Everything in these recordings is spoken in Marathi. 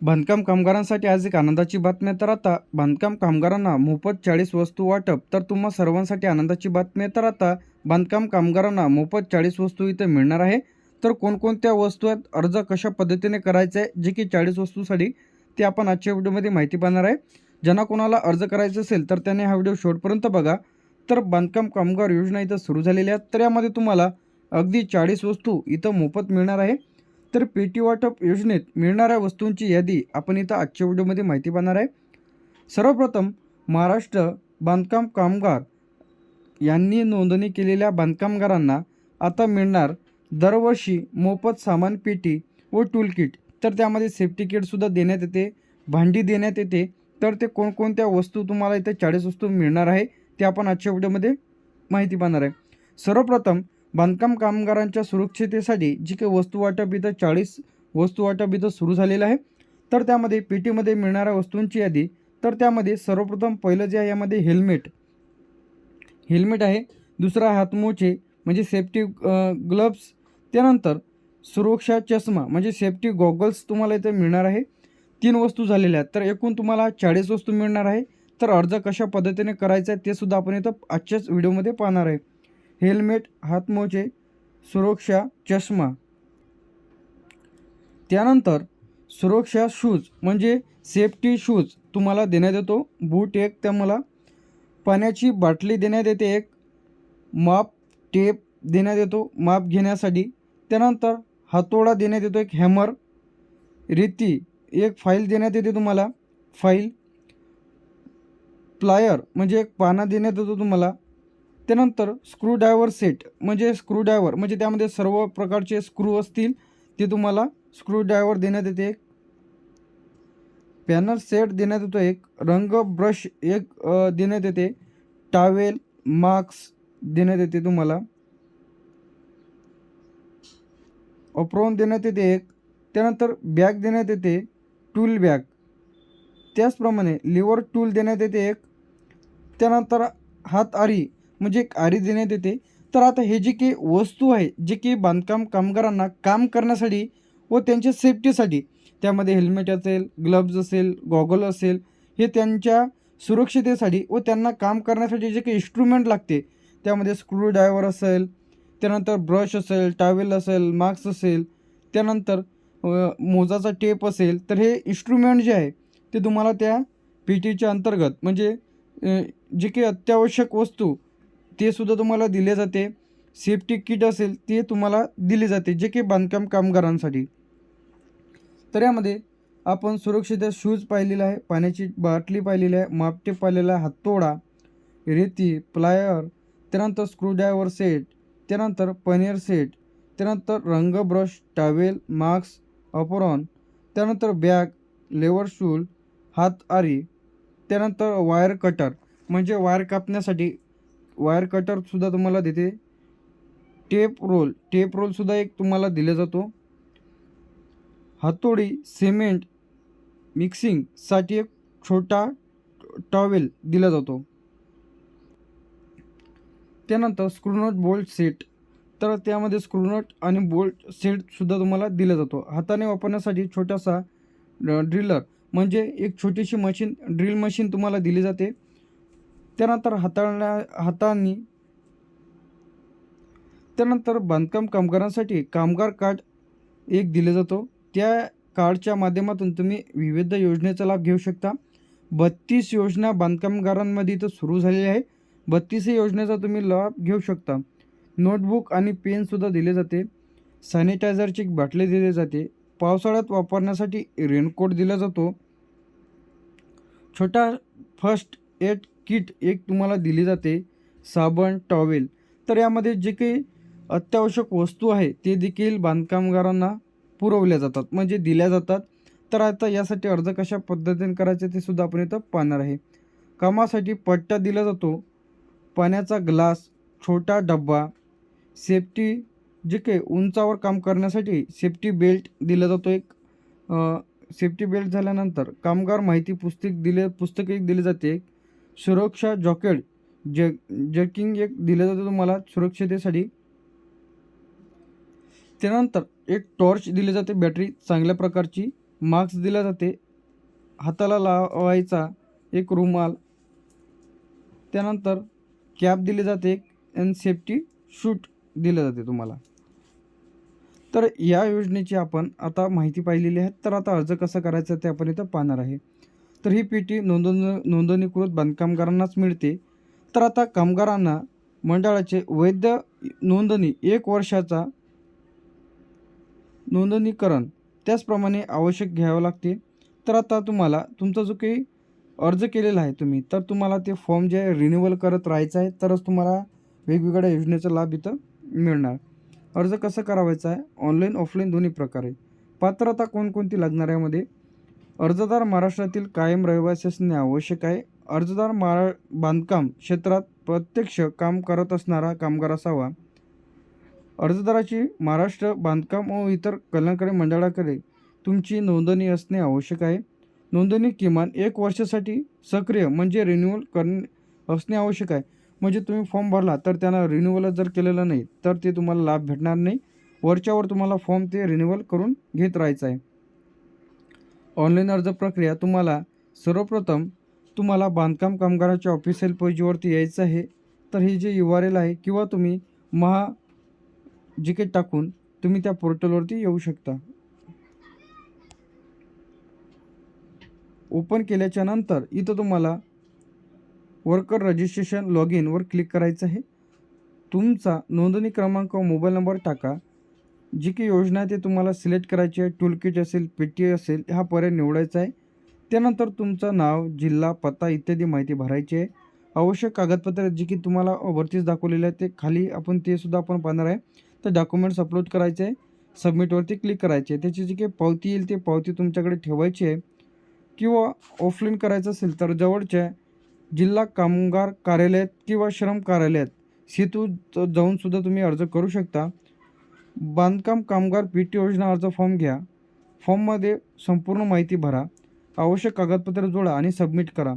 बांधकाम कामगारांसाठी आज एक आनंदाची बातमी तर आता बांधकाम कामगारांना मोफत चाळीस वस्तू वाटप. तर तुम्हा सर्वांसाठी आनंदाची बातमी तर आता बांधकाम कामगारांना मोफत चाळीस वस्तू इथं मिळणार आहे. तर कोणकोणत्या वस्तू आहेत? अर्ज कशा पद्धतीने करायचा आहे? जे की चाळीस वस्तूसाठी ते आपण आजच्या व्हिडिओमध्ये माहिती पाहणार आहे. ज्यांना कोणाला अर्ज करायचा असेल तर त्याने हा व्हिडिओ शेवटपर्यंत बघा. तर बांधकाम कामगार योजना इथं सुरू झालेली आहे. तर यामध्ये तुम्हाला अगदी चाळीस वस्तू इथं मोफत मिळणार आहे. तर पेटी वाटप योजनेत मिळणाऱ्या वस्तूंची यादी आपण इथं आजच्या व्हिडिओमध्ये माहिती पाहणार आहे. सर्वप्रथम महाराष्ट्र बांधकाम कामगार यांनी नोंदणी केलेल्या बांधकामगारांना आता मिळणार दरवर्षी मोफत सामान पेटी व टूल किट तर त्यामध्ये सेफ्टी किटसुद्धा देण्यात येते भांडी देण्यात येते. तर ते कोणकोणत्या वस्तू तुम्हाला इथे चाळीस वस्तू मिळणार आहे ते आपण आजच्या व्हिडिओमध्ये माहिती पाहणार आहे. सर्वप्रथम बांधकाम कामगारांच्या सुरक्षितेसाठी जी काही वस्तू वाटप इथं चाळीस वस्तू वाटप इथं सुरू झालेलं आहे तर त्यामध्ये पेटीमध्ये मिळणाऱ्या वस्तूंची यादी तर त्यामध्ये सर्वप्रथम पहिलं जे आहे यामध्ये हेल्मेट. हेल्मेट आहे दुसरा हातमोचे म्हणजे सेफ्टी ग्लव्स त्यानंतर सुरक्षा चष्मा म्हणजे सेफ्टी गॉगल्स तुम्हाला इथे मिळणार आहे. तीन वस्तू झालेल्या आहेत तर एकूण तुम्हाला चाळीस वस्तू मिळणार आहे. तर अर्ज कशा पद्धतीने करायचा आहे ते सुद्धा आपण इथं आजच्याच व्हिडिओमध्ये पाहणार आहे. हेल्मेट हातमोजे सुरक्षा चष्मा. त्यानंतर सुरक्षा शूज म्हणजे सेफ्टी शूज तुम्हाला देण्यात येतो. बूट एक त्यामुळं पाण्याची बाटली देण्यात येते एक. माप टेप देण्यात येतो माप घेण्यासाठी. त्यानंतर हातोडा देण्यात येतो एक हॅमर रीती एक फाईल देण्यात येते तुम्हाला. फाईल प्लायर म्हणजे एक पाना देण्यात येतो तुम्हाला. त्यानंतर स्क्रूड्रायव्हर सेट म्हणजे स्क्रूड्रायव्हर म्हणजे त्यामध्ये सर्व प्रकारचे स्क्रू असतील ते तुम्हाला स्क्रूड्रायव्हर देण्यात येते. एक पॅनल सेट देण्यात येतो एक रंग ब्रश एक देण्यात येते. टावेल मास्क देण्यात येते तुम्हाला. अप्रोन देण्यात येते एक त्यानंतर बॅग देण्यात येते टूल बॅग. त्याचप्रमाणे लिव्हर टूल देण्यात येते एक त्यानंतर हात आरी म्हणजे एक आरी देण्यात येते. तर आता हे जे काही वस्तू आहे जे की बांधकाम कामगारांना काम करण्यासाठी व त्यांच्या सेफ्टीसाठी त्यामध्ये हेल्मेट असेल ग्लब्ज असेल गॉगल असेल हे त्यांच्या सुरक्षितेसाठी व त्यांना काम करण्यासाठी जे काही इन्स्ट्रुमेंट लागते त्यामध्ये स्क्रूड्रायव्हर असेल त्यानंतर ब्रश असेल टावेल असेल मास्क असेल त्यानंतर मोजाचा टेप असेल तर हे इन्स्ट्रुमेंट जे आहे ते तुम्हाला त्या पी टीच्या अंतर्गत म्हणजे जे काही अत्यावश्यक वस्तू ते सुद्धा तुम्हाला दिले जाते. सेफ्टी किट असेल ते तुम्हाला दिले जाते जे की बांधकाम कामगारांसाठी. तर यामध्ये आपण सुरक्षित शूज पाहिलेला आहे पाण्याची बाटली पाहिलेली आहे मापटे पाहिलेला आहे हातोडा रेती प्लायर त्यानंतर स्क्रूड्रायव्हर सेट त्यानंतर पनीर सेट त्यानंतर रंग ब्रश टावेल मास्क अपरॉन त्यानंतर बॅग लेवर शूल हात आरी त्यानंतर वायर कटर म्हणजे वायर कापण्यासाठी वायर कटरसुद्धा तुम्हाला देते. टेप रोल टेप रोलसुद्धा एक तुम्हाला दिला जातो. हातोडी सिमेंट मिक्सिंगसाठी एक छोटा टॉवेल दिला जातो. त्यानंतर स्क्रूनट बोल्ट सेट तर त्यामध्ये स्क्रूनट आणि बोल्ट सेटसुद्धा तुम्हाला दिला जातो. हाताने वापरण्यासाठी छोटासा ड्रिलर म्हणजे एक छोटीशी मशीन ड्रिल मशीन तुम्हाला दिली जाते. त्यानंतर हाताळण्या हातांनी त्यानंतर बांधकाम कामगारांसाठी कामगार कार्ड एक दिले जातो. त्या कार्डच्या माध्यमातून तुम्ही विविध योजनेचा लाभ घेऊ शकता. बत्तीस योजना बांधकामगारांमध्ये इथं सुरू झालेली आहे बत्तीसही योजनेचा तुम्ही लाभ घेऊ शकता. नोटबुक आणि पेनसुद्धा दिले जाते. सॅनिटायझरची एक बाटली दिली जाते. पावसाळ्यात वापरण्यासाठी रेनकोट दिला जातो. छोटा फर्स्ट एड किट एक तुम्हाला दिली जाते साबण टॉवेल. तर यामध्ये जे काही अत्यावश्यक वस्तू आहे ते देखील बांधकामगारांना पुरवल्या जातात म्हणजे दिल्या जातात. तर आता यासाठी अर्ज कशा पद्धतीने करायचे ते सुद्धा आपण इथं पाहणार आहे. कामासाठी पट्टा दिला जातो पाण्याचा ग्लास छोटा डब्बा सेफ्टी जे काही उंचावर काम करण्यासाठी सेफ्टी बेल्ट दिला जातो एक. सेफ्टी बेल्ट झाल्यानंतर कामगार माहिती पुस्तक दिले पुस्तक एक दिले जाते. एक सुरक्षा जॉकेट ज जर्किंग एक दिलं जातं तुम्हाला सुरक्षतेसाठी. त्यानंतर एक टॉर्च दिली जाते बॅटरी चांगल्या प्रकारची. मास्क दिला जाते. हाताला लावायचा एक रुमाल. त्यानंतर कॅप दिली जाते एक अँड सेफ्टी शूट दिलं जाते तुम्हाला. तर या योजनेची आपण आता माहिती पाहिलेली आहे. तर आता अर्ज कसा करायचा ते आपण इथं पाहणार आहे. तर ही पेटी नोंदण नोंदणीकृत बांधकामगारांनाच मिळते. तर आता कामगारांना मंडळाचे वैध नोंदणी एक वर्षाचा नोंदणीकरण त्याचप्रमाणे आवश्यक घ्यावं लागते. तर आता तुम्हाला तुमचा जो काही अर्ज केलेला आहे तुम्ही तर तुम्हाला ते फॉर्म जे आहे रिन्युअल करत राहायचं आहे तरच तुम्हाला वेगवेगळ्या योजनेचा लाभ इथं मिळणार. अर्ज कसा करावायचा आहे? ऑनलाईन ऑफलाईन दोन्ही प्रकारे. पात्रता कोणकोणती लागणार यामध्ये? अर्जदार महाराष्ट्रातील कायम रहिवासी असणे आवश्यक आहे. अर्जदार महारा बांधकाम क्षेत्रात प्रत्यक्ष काम करत असणारा कामगार असावा. अर्जदाराची महाराष्ट्र बांधकाम व इतर कल्याणकारी मंडळाकडे तुमची नोंदणी असणे आवश्यक आहे. नोंदणी किमान एक वर्षासाठी सक्रिय म्हणजे रिन्युअल करणे असणे आवश्यक आहे. म्हणजे तुम्ही फॉर्म भरला तर त्यांना रिन्युअलच जर केलेलं नाही तर ते तुम्हाला लाभ भेटणार नाही. वरच्यावर तुम्हाला फॉर्म ते रिन्युअल करून घेत राहायचं आहे. ऑनलाईन अर्ज प्रक्रिया तुम्हाला सर्वप्रथम तुम्हाला बांधकाम कामगाराच्या ऑफिशियल पेजवरती यायचं आहे. तर हे जे यू आर एल आहे किंवा तुम्ही महा जिकेट टाकून तुम्ही त्या पोर्टलवरती येऊ शकता. ओपन केल्याच्यानंतर इथं तुम्हाला वर्कर रजिस्ट्रेशन लॉग इनवर क्लिक करायचं आहे. तुमचा नोंदणी क्रमांक व मोबाईल नंबर टाका. जी काही योजना आहे ते तुम्हाला सिलेक्ट करायची आहे टूलकिट असेल पेटी असेल हा पर्याय निवडायचा आहे. त्यानंतर तुमचं नाव जिल्हा पत्ता इत्यादी माहिती भरायची आहे. आवश्यक कागदपत्रे जी की तुम्हाला वरतीच दाखवलेले आहे ते खाली आपण ते सुद्धा आपण पाहणार आहे. तर डॉक्युमेंट्स अपलोड करायचे आहे. सबमिटवरती क्लिक करायचे आहे. त्याची जी काही पावती येईल ती पावती तुमच्याकडे ठेवायची आहे. किंवा ऑफलाईन करायचं असेल तर जवळच्या जिल्हा कामगार कार्यालयात किंवा श्रम कार्यालयात सेतू जाऊनसुद्धा तुम्ही अर्ज करू शकता. बांधकाम कामगार पी टी योजना अर्ज फॉर्म घ्या. फॉर्ममध्ये संपूर्ण माहिती भरा. आवश्यक कागदपत्रे जोडा आणि सबमिट करा.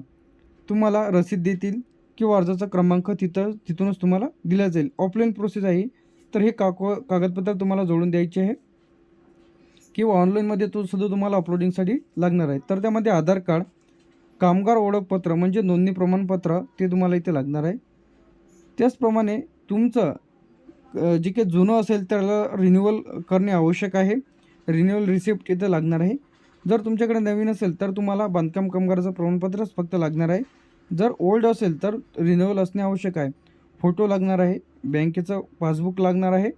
तुम्हाला रसीद देतील किंवा अर्जाचा क्रमांक तिथं तिथूनच तुम्हाला दिला जाईल. ऑफलाईन प्रोसेस आहे. तर हे काको कागदपत्र तुम्हाला जोडून द्यायचे आहे. किंवा ऑनलाईनमध्ये तो सुद्धा तुम्हाला अपलोडिंगसाठी लागणार आहे. तर त्यामध्ये आधार कार्ड कामगार ओळखपत्र म्हणजे नोंदणी प्रमाणपत्र ते तुम्हाला इथे लागणार आहे. त्याचप्रमाणे तुमचं जे काही जुनं असेल त्याला रिन्युअल करणे आवश्यक आहे. रिन्युअल रिसिप्ट इथं लागणार आहे. जर तुमच्याकडे नवीन असेल तर तुम्हाला बांधकाम कामगाराचं प्रमाणपत्रच फक्त लागणार आहे. जर ओल्ड असेल तर रिन्युअल असणे आवश्यक आहे. फोटो लागणार आहे. बँकेचं पासबुक लागणार आहे.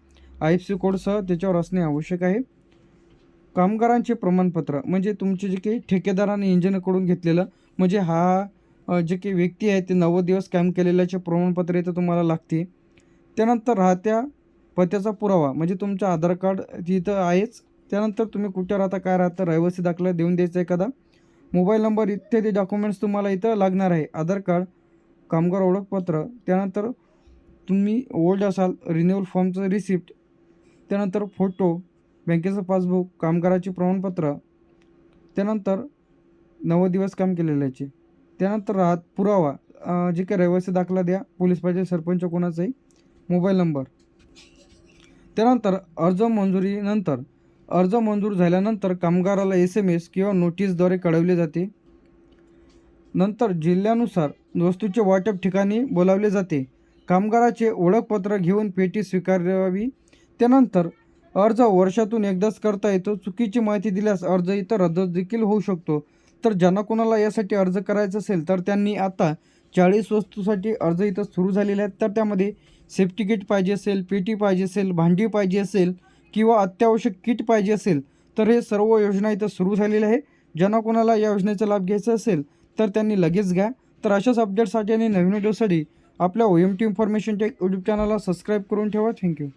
आय एफ सी कोडसह त्याच्यावर असणे आवश्यक आहे. कामगारांचे प्रमाणपत्र म्हणजे तुमचे जे काही ठेकेदाराने इंजिनकडून घेतलेलं म्हणजे हा जे काही व्यक्ती आहे ते नव्वद दिवस काम केलेल्याचे प्रमाणपत्र इथं तुम्हाला लागते. त्यानंतर राहत्या पत्त्याचा पुरावा म्हणजे तुमचं आधार कार्ड तिथं आहेच त्यानंतर तुम्ही कुठे राहता काय राहता रहिवासी दाखला देऊन द्यायचा एखादा. मोबाईल नंबर इत्यादी डॉक्युमेंट्स तुम्हाला इथं लागणार आहे. आधार कार्ड कामगार ओळखपत्र त्यानंतर तुम्ही ओल्ड असाल रिन्युअल फॉर्मचं रिसिप्ट त्यानंतर फोटो बँकेचं पासबुक कामगाराचे प्रमाणपत्र त्यानंतर नव्वद दिवस काम केलेल्याचे. त्यानंतर राहत पुरावा जे काही रहिवासी दाखला द्या पोलीस पाहिजे सरपंच कोणाचाही मोबाईल नंबर. त्यानंतर अर्ज मंजुरीनंतर अर्ज मंजूर झाल्यानंतर कामगाराला एस एम एस किंवा नोटीसद्वारे कळवले जाते. नंतर जिल्ह्यानुसार वस्तूचे वाटप ठिकाणी बोलावले जाते. कामगाराचे ओळखपत्र घेऊन पेटी स्वीकारावी. त्यानंतर अर्ज वर्षातून एकदाच करता येतो. चुकीची माहिती दिल्यास अर्ज इतर रद्द देखील होऊ शकतो. तर ज्यांना कोणाला यासाठी अर्ज करायचा असेल तर त्यांनी आता चाळीस वस्तूसाठी अर्ज इथं सुरू झालेले आहेत. तर त्यामध्ये सेफ्टी किट पाहिजे असेल पेटी पाहिजे असेल भांडी पाहिजे असेल किंवा अत्यावश्यक किट पाहिजे असेल तर हे सर्व योजना इथं सुरू झालेल्या आहे ज्यांना कोणाला या योजनेचा लाभ घ्यायचा असेल तर त्यांनी लगेच घ्या. तर अशाच अपडेटसाठी आणि नवीन व्हिडिओसाठी आपल्या O M T information YouTube चॅनलला सबस्क्राईब करून ठेवा. Thank you